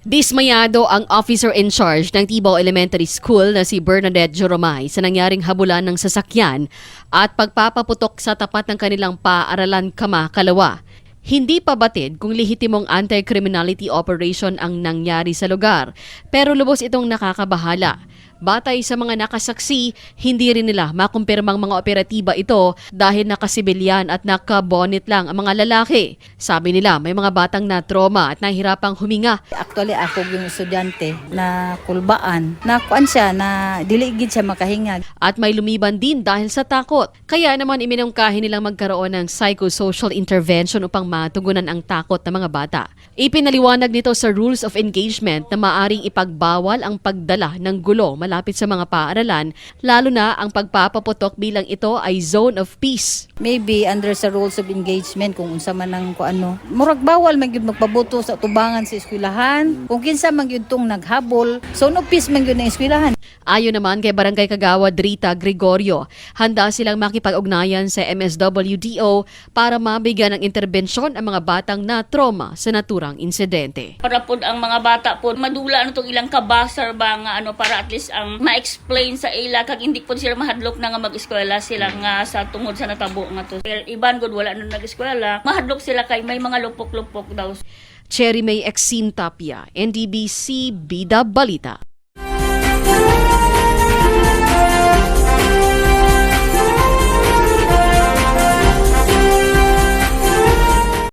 Dismayado ang officer in charge ng Tibao Elementary School na si Bernadette Joromay sa nangyaring habulan ng sasakyan at pagpapaputok sa tapat ng kanilang paaralan Kama, Kalawa. Hindi pa batid kung lehitimong anti-criminality operation ang nangyari sa lugar, pero lubos itong nakakabahala. Batay sa mga nakasaksi, hindi rin nila makumpirmang mga operatiba ito dahil nakasibilyan at nakabonit lang ang mga lalaki. Sabi nila may mga batang na trauma at nahihirapang huminga Actually, ako yung estudyante na kulbaan. Na kuan siya, na diligid siya makahingag. at may lumiban din dahil sa takot. Kaya naman iminungkahi nilang magkaroon ng psychosocial intervention upang matugunan ang takot ng mga bata. Ipinaliwanag nito sa Rules of Engagement na maaring ipagbawal ang pagdala ng gulo malapit sa mga paaralan, lalo na ang pagpapaputok bilang ito ay zone of peace. Maybe under sa rules of engagement, kung unsa man ang kuano. Murag bawal man yun magpabuto sa tubangan sa eskwelahan. Kung kinsa man yun tong naghabol, so no peace man yun ng eskwelahan. Ayon naman kay Barangay Kagawad Rita Gregorio, handa silang makipag-ugnayan sa MSWDO para mabigyan ng interbensyon ang mga batang na trauma sa naturang insidente. para po ang mga bata po madula ano tong ilang kabasar ba nga ano para at least ang ma-explain sa ila kag hindi po sila mahadlok na nga mag-eskwela sila nga sa tungod sa natabo nga to. Pero iban gud wala na nag-eskwela, mahadlok sila kay may mga lupok-lupok daw Cherry May Exin Tapia, NDBC Bida Balita.